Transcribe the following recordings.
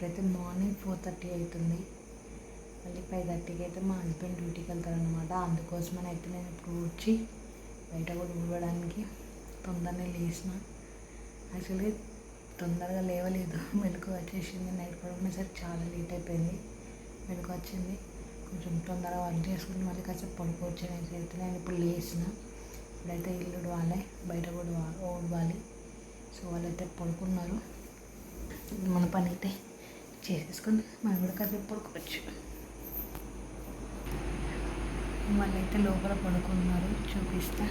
ఇప్పుడైతే morning four thirty అవుతుంది. మళ్ళీ ఫైవ్ థర్టీకి అయితే మా హస్బెండ్ డ్యూటీకి వెళ్తారనమాట అందుకోసమని అయితే నేను ఇప్పుడు ఊడ్చి బయట కూడా ఊడడానికి తొందరనే లేచిన యాక్చువల్గా తొందరగా లేవలేదు. మెలకు వచ్చేసింది. నైట్ పడుకునేసరికి చాలా లేట్ అయిపోయింది. మెలకు వచ్చింది. కొంచెం తొందరగా వర్క్ చేసుకుని మళ్ళీ కాసేపు పడుకోవచ్చు అయితే నేను ఇప్పుడు లేచిన ఇప్పుడైతే ఇల్లు ఉడవాలి బయట కూడా వా- ఊడవాలి. సో వాళ్ళైతే పడుకున్నారు. మన పని అయితే చేసేసుకొని మనం కూడా కాసేపు పడుకోవచ్చు. వాళ్ళైతే లోపల పడుకున్నారు చూపిస్తా.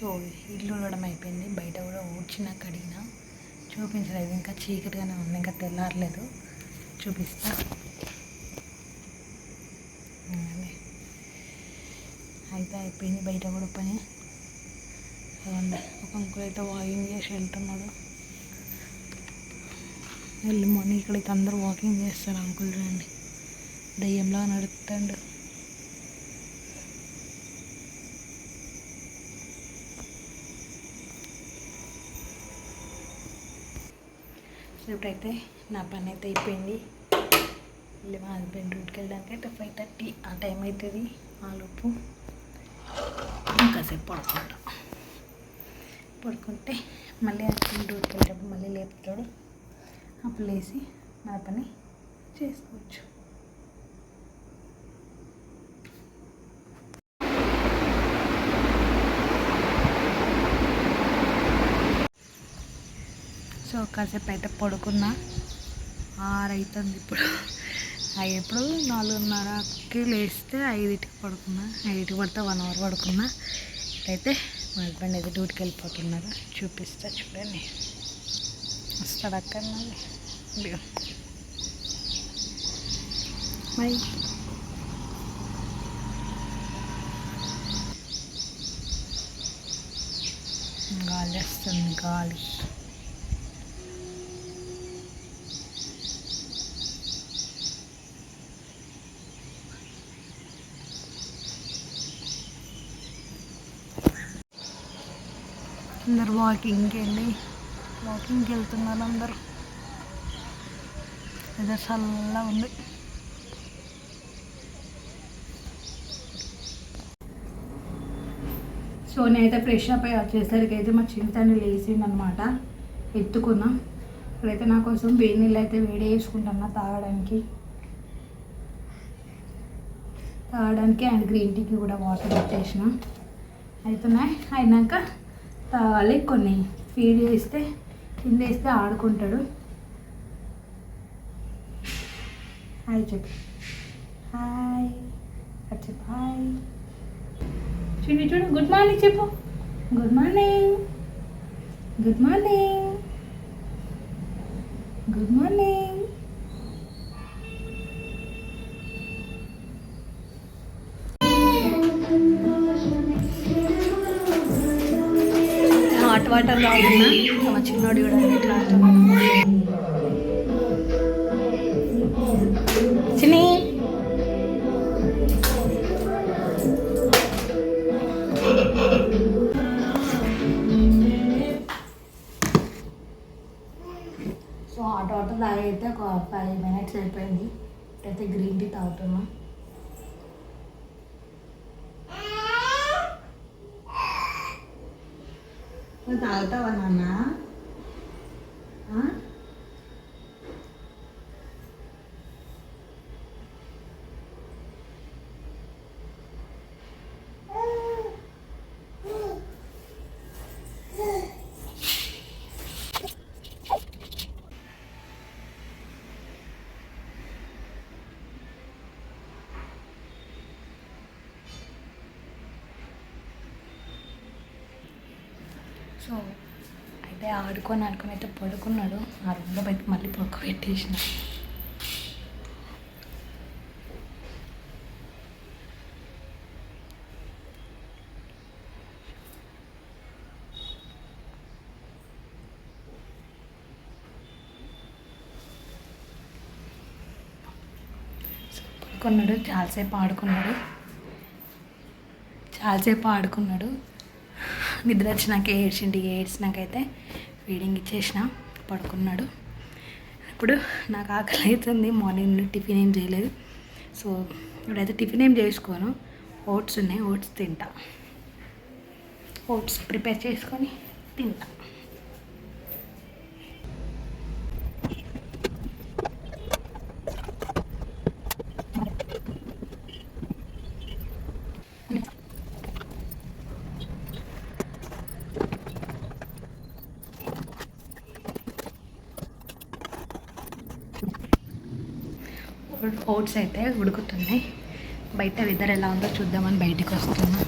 సో ఇల్లు ఉండడం అయిపోయింది. బయట కూడా ఊడ్చిన కడిగిన. చూపించలేదు. ఇంకా చీకటిగానే ఉంది. ఇంకా తెల్లారలేదు. చూపిస్తా. అయితే అయిపోయింది బయట కూడా పని. ఒక అంకుల్ అయితే వాకింగ్ చేసి వెళ్తున్నాడు. వెళ్ళి మార్నింగ్ ఇక్కడైతే అందరూ వాకింగ్ చేస్తారు. అంకుల్ రండి. దయ్యంలా నడుపుతాడు. సో అయితే నా పని అయితే అయిపోయింది. మళ్ళీ మా హస్బెండ్ డ్యూటీకి వెళ్ళడానికి అయితే ఫైవ్ థర్టీ ఆ టైం అవుతుంది ఆ లోపు ఇంకాసేపు పడుకుంటా. పడుకుంటే మళ్ళీ హస్బెండ్ డ్యూటీకి వెళ్ళేటప్పుడు మళ్ళీ లేపుతాడు. అప్పుడు లేచి మన పని చేసుకోవచ్చు. సో కాసేపు అయితే పడుకున్నా. ఆరైతుంది ఇప్పుడు. ఆ ఎప్పుడు నాలుగున్నరకి లేస్తే ఐదింటికి పడుకున్నా. ఐదింటికి పడితే వన్ అవర్ పడుకున్నా. అయితే మా హస్బెండ్ అయితే డ్యూటీకి వెళ్ళిపోతున్నారు. చూపిస్తా చూడండి. వస్తాడు అక్కడ మళ్ళీ? బై. గాలి వస్తుంది గాలి. అందరు వాకింగ్కి వెళ్ళి వాకింగ్కి వెళ్తున్నారు అందరు. ఏదో చల్లగా ఉంది. సో నేనైతే ఫ్రెష్ అప్ అయ్యి వచ్చేసరికి అయితే మా చింతని లేచిందనమాట ఎత్తుకున్నా. ఇప్పుడైతే నా కోసం వేడి నీళ్ళు అయితే వేడి వేసుకుంటున్నా తాగడానికి. తాగడానికి అండ్ గ్రీన్ టీకి కూడా వాటర్ పెట్టేసిన. అవుతున్నాయి అయినాక తాగాలి. కొన్ని ఫీడ్ చేస్తే కింద వేస్తే ఆడుకుంటాడు. హాయ్ చెప్పు. హాయ్. అది చెప్పు. హాయ్. చూడు చూడు. గుడ్ మార్నింగ్ చెప్పు. Good morning good morning good morning water తాగుతున్నా మా చిన్నోడు కూడా ఇట్లా చిన్ని. సో ఆ టోటల్ తాగైతే ఒక ఫైవ్ మినిట్స్ అయిపోయింది. అయితే గ్రీన్ టీ తాగుతున్నాం. నువ్వు తాగుతావా నాన్న ఆ? సో అయితే ఆడుకొని ఆడుకొని అయితే పడుకున్నాడు. ఆ రూమ్లో బయట మళ్ళీ పడుకోబెట్టేసిన పడుకున్నాడు. చాలాసేపు ఆడుకున్నాడు. చాలాసేపు ఆడుకున్నాడు. నిద్ర వచ్చినాక ఏడ్చిండి ఏడ్చినాకైతే ఫీడింగ్ ఇచ్చేసిన పడుకున్నాడు. ఇప్పుడు నాకు ఆకలి అవుతుంది మార్నింగ్ నుండి టిఫిన్ ఏం చేయలేదు. సో ఇప్పుడైతే టిఫిన్ ఏం చేసుకోను. ఓట్స్ ఉన్నాయి ఓట్స్ తింటా. ఓట్స్ ప్రిపేర్ చేసుకొని తింటా. ఓట్స్ అయితే ఉడుకుతున్నాయి. బయట వెదర్ ఎలా ఉందో చూద్దామని బయటికి వస్తున్నా.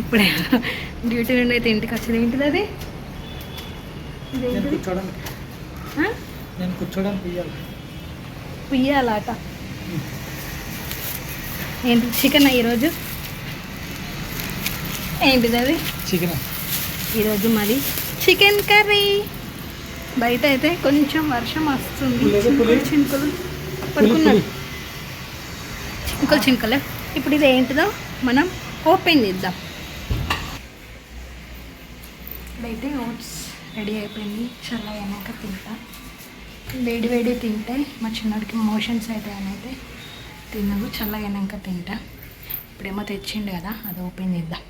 ఇప్పుడే. డ్యూటీ నుండి అయితే ఇంటికి వచ్చేది. ఏంటిది అది? నేను? కూర్చోడానికి పుయ్యాలాట. ఏంటి చికెన్ ఈరోజు? ఏంటిది అది? చికెన్? ఈరోజు మరి చికెన్ కర్రీ. బయట అయితే కొంచెం వర్షం వస్తుంది. చినుకులు చినుకులు పడుకున్నాడు చినుకులు చినుకులే ఇప్పుడు ఇది ఏంటిదో మనం ఓపెన్ చేద్దాం. ఇప్పుడైతే ఓట్స్ రెడీ అయిపోయింది. చల్ల అయినాక తింటా. వేడి వేడి తింటే మా చిన్నోడికి మోషన్స్ అయితే అని అయితే తినదు చల్ల అయినాక తింటా. ఇప్పుడేమో తెచ్చిండు కదా అది ఓపెన్ చేద్దాం.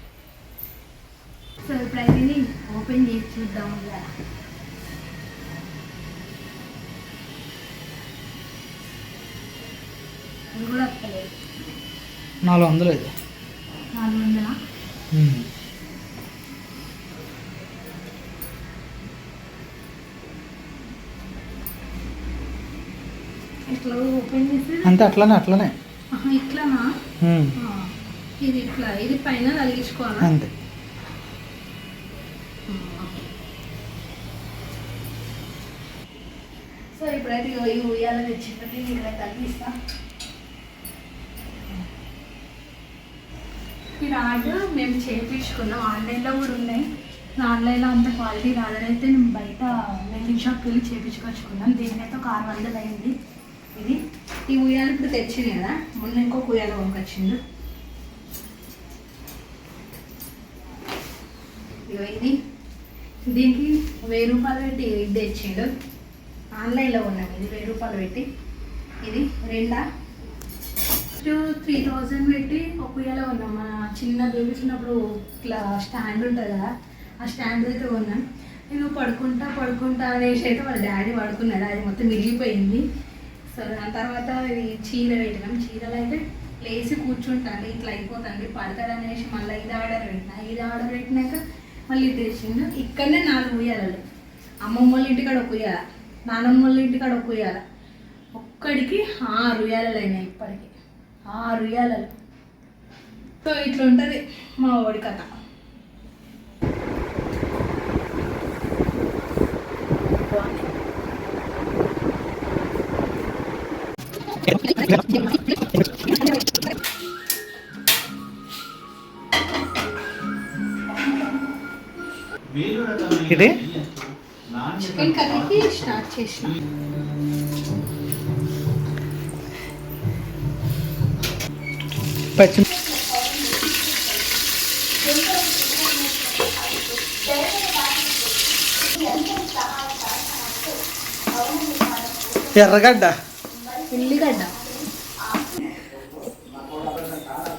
సో ఇప్పుడైతే ఇది ఓపెన్ చేసి చూద్దాం ఇక. కూడా వస్తలేదు నాలుగు వందలు ఇది నాలుగు వందల? ఇట్లా ఓపెన్ చేసి? అంతే అట్లనే అట్లనే. ఇట్లానా? ఇది ఇట్లా ఇది పైన తగిలించుకోవాలా? అంతే. సో ఇప్పుడైతే ఈ ఉయ్యాల తెచ్చిపెట్టి ఇక్కడ తగ్గిస్తా ఈ రాడ్ మేము చేయించుకున్నాం ఆన్లైన్లో కూడా ఉన్నాయి. ఆన్లైన్లో అంత క్వాలిటీ రాదనైతే మేము బయట వెల్డింగ్ షాప్కి వెళ్ళి చేయించుకొచ్చుకున్నాం దీనికైతే ఒక ఆరు వందలు అయింది. ఇది. ఈ ఉయ్యాలు ఇప్పుడు తెచ్చింది కదా. మొన్న ఇంకొక ఉయ్యాలు కొనుకొచ్చిండు ఇగో ఇది. దీనికి వెయ్యి రూపాయలు పెట్టి ఇది తెచ్చిండు. ఆన్లైన్లో ఉన్నాం ఇది వెయ్యి రూపాయలు పెట్టి. ఇది రెండా? టూ త్రీ థౌజండ్ పెట్టి ఒక ఉయ్యాల ఉన్నాం మన చిన్న బేబీ చిన్నప్పుడు ఇట్లా స్టాండ్ ఉంటుంది కదా ఆ స్టాండ్ అయితే కొన్నాం. నేను పడుకుంటా పడుకుంటా అనేసి అయితే వాళ్ళ డాడీ పడుకున్నాడు. అది మొత్తం మిగిలిపోయింది. సో దాని తర్వాత ఇది చీర పెట్టినాం. చీరలు అయితే లేచి కూర్చుంటాను ఇట్లా అయిపోతుంది. పడతాడు అనేసి మళ్ళీ ఇది ఆర్డర్ పెట్టిన. ఇది ఆర్డర్ పెట్టినాక మళ్ళీ తెచ్చిండు ఇక్కడనే నాలుగు ఉయ్యాలలు అమ్మమ్మ వాళ్ళ ఇంటికాడ ఒక ఉయ్యాల నానమ్మ వాళ్ళ ఇంటికాడ ఒక ఉయ్యాల ఒక్కడికి ఆరు ఉయ్యాలలు అయినాయి ఇప్పటికి. ఆరు ఉయ్యాలలు. సో ఇట్లా ఉంటుంది మా ఓడి కథ. ఇది? చికెన్ కర్రీకి స్టార్ట్ చేసిన. పచ్చి ఎర్రగడ్డ. ఉల్లిగడ్డ.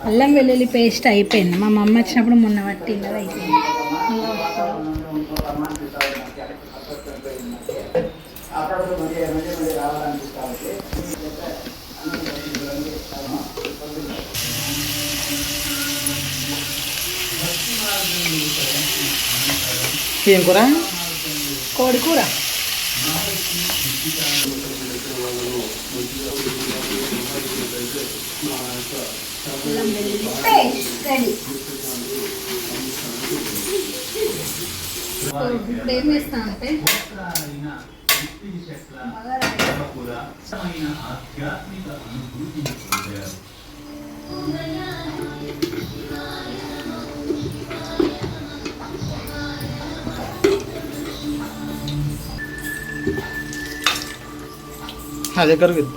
అల్లం వెల్లుల్లి పేస్ట్ అయిపోయింది. మా మమ్మ వచ్చినప్పుడు మొన్న పట్టింది అది అయిపోయింది ఏం కూర? కోడి కూర. ఇప్పుడు ఏం చేస్తా అంటే నా దగ్గర విద్ద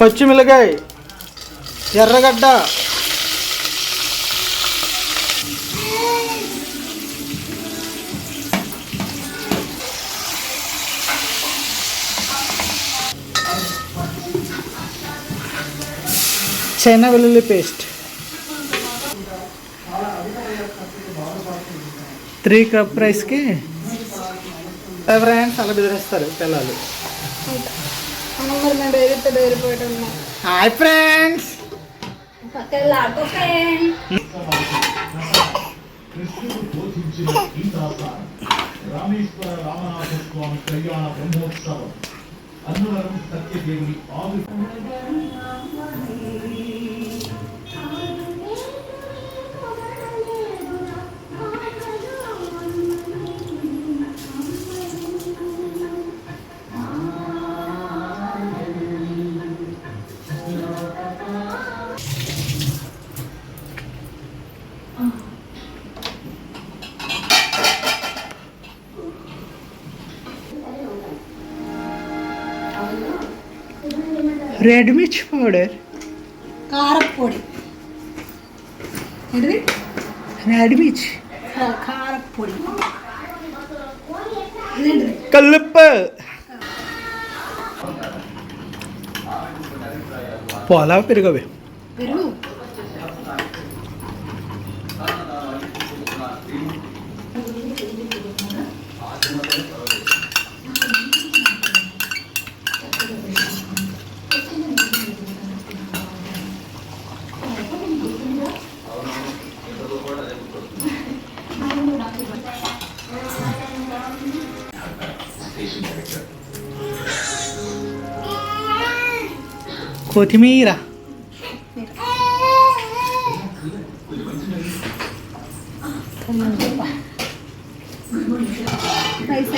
పచ్చిమిరకాయ ఎర్రగడ్డ చైనా వెల్లుల్లి పేస్ట్ త్రీ కప్ రైస్కి ఫ్రెండ్స్ అలా బెదిరేస్తారు పిల్లలు మరి మేము బెదిరితే బెదిరిపోయటం హాయ్ ఫ్రెండ్స్ పక్కన లాడుకోకే రామేశ్వర రామనాథ స్వామి కళ్యాణ బ్రహ్మోత్సవం అన్నవరం సత్యదేవుని ఆవి రెడ్ మిర్చి పౌడర్ కారపొడి ఏంటిది రెడ్ మిర్చి కారపొడి ఇదేంటిది కల్లుప్పు పోలా పెరుగవి పెరుగు కొత్తిమీర. రైస్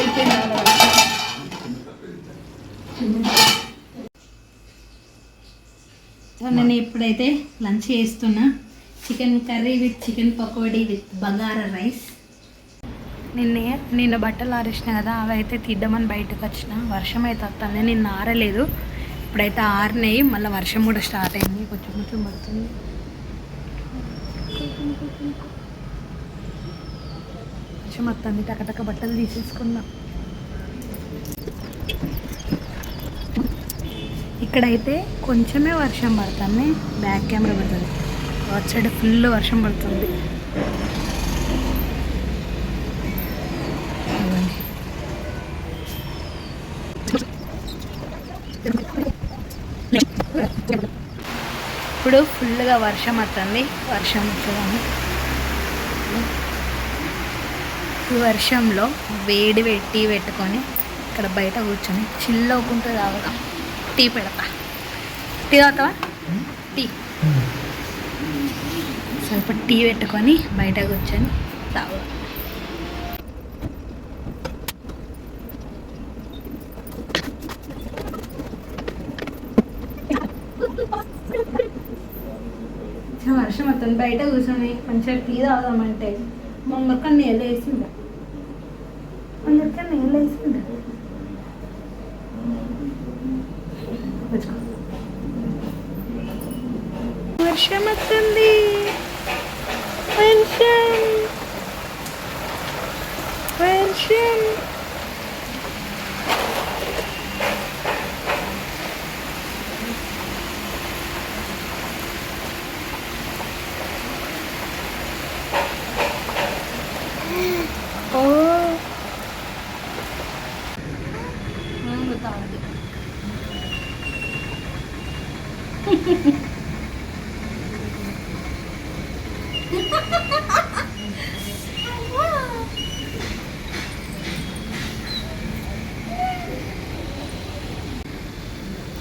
నేను ఇప్పుడైతే లంచ్ చేస్తున్నా. Chicken curry with chicken pakodi with bagara rice. నిన్నే నిన్న బట్టలు ఆరేసిన కదా అవి అయితే తీద్దామని బయటకు వచ్చిన. వర్షం అయితే వస్తుంది నిన్న ఆరలేదు. ఇప్పుడైతే ఆరినాయి మళ్ళీ వర్షం కూడా స్టార్ట్ అయింది. కొంచెం కొంచెం పడుతుంది. వర్షం వస్తుంది టకటక బట్టలు తీసేసుకుందాం ఇక్కడైతే కొంచెమే వర్షం పడుతుంది. బ్యాక్ కెమెరా పడుతుంది. అటు సైడ్ ఫుల్ వర్షం పడుతుంది. ఇప్పుడు ఫుల్గా వర్షం వస్తుంది. వర్షం వచ్చేదాన్ని ఈ వర్షంలో వేడి పెట్టి పెట్టుకొని ఇక్కడ బయట కూర్చొని చిల్ అవ్వకుంటూ టీ పెడతా. టీ తాగుతావా? టీ. సో ఇప్పుడు టీ పెట్టుకొని బయట కూర్చొని తాగుదాం. చాలా బయట కూర్చొని మంచిగా టీ తాగుదామంటే మొన్నొక్క నీళ్ళు వేసిందా మొన్నొక్క నీళ్ళు వేసిందా వచ్చుకో. వర్షం వస్తుంది తాగదు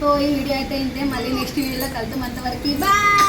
సో ఈ వీడియో అయితే ఇంతే మళ్ళీ నెక్స్ట్ వీడియోలో కలుద్దాం అంతవరకు బాయ్